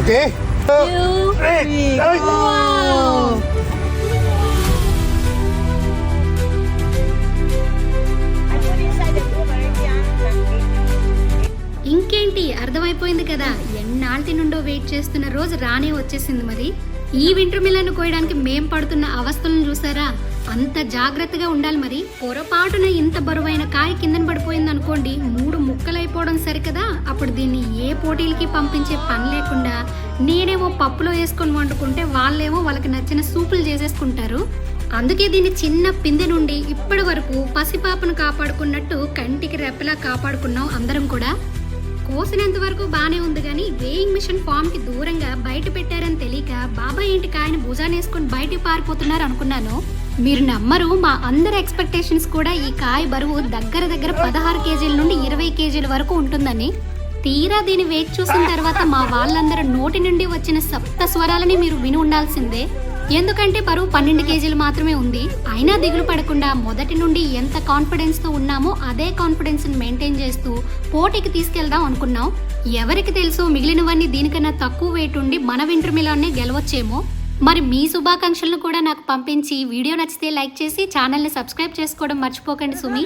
Okay. ఇంకేంటి? అర్థమైపోయింది కదా. ఎన్నాళ్ళ నుండో వెయిట్ చేస్తున్న రోజు రానే వచ్చేసింది మరి. ఈ వింటర్ మిల్లను కోయడానికి మేం పడుతున్న అవస్థలను చూసారా? అంత జాగ్రత్తగా ఉండాలి మరి. పొరపాటున ఇంత బరువైన కాయ కిందన పడిపోయింది అనుకోండి మూడు ముక్కలైపోవడం సరికదా? అప్పుడు దీన్ని ఏ పోటీలకి పంపించే పని లేకుండా నేనేమో పప్పులో వేసుకొని వండుకుంటే వాళ్ళేమో వాళ్ళకి నచ్చిన సూపులు చేసేసుకుంటారు. అందుకే దీన్ని చిన్న పిందె నుండి ఇప్పటి వరకు పసిపాపను కాపాడుకున్నట్టు కంటికి రెప్పలా కాపాడుకున్నాం అందరం కూడా. కోసినంత వరకు బాగానే ఉంది కానీ వేయింగ్ మిషన్ ఫామ్కి దూరంగా బయట పెట్టారు బాబాయ్ ఇంటి ఆయన భుజానేసుకుని బయటికి పారిపోతున్నారు అనుకున్నాను. మీరు నమ్మరు మా అందరి ఎక్స్పెక్టేషన్స్ కూడా ఈ కాయ బరువు దగ్గర దగ్గర పదహారు కేజీల నుండి ఇరవై కేజీల వరకు ఉంటుందని. తీరా దీని వేచి చూసిన తర్వాత మా వాళ్ళందరూ నోటి నుండి వచ్చిన సప్త స్వరాలని మీరు విని ఉండాల్సిందే. ఎందుకంటే బరువు పన్నెండు కేజీలు మాత్రమే ఉంది. అయినా దిగులు పడకుండా మొదటి నుండి ఎంత కాన్ఫిడెన్స్తో ఉన్నామో అదే కాన్ఫిడెన్స్ మెయింటైన్ చేస్తూ పోటీకి తీసుకెళ్దాం అనుకున్నాం. ఎవరికి తెలుసు మిగిలినవన్నీ దీనికన్నా తక్కువ వెయిట్ ఉండి మన వింటర్ మిలాన్నే గెలవచ్చేమో. మరి మీ శుభాకాంక్షలను కూడా నాకు పంపించి వీడియో నచ్చితే లైక్ చేసి ఛానల్ని సబ్స్క్రైబ్ చేసుకోవడం మర్చిపోకండి సుమి.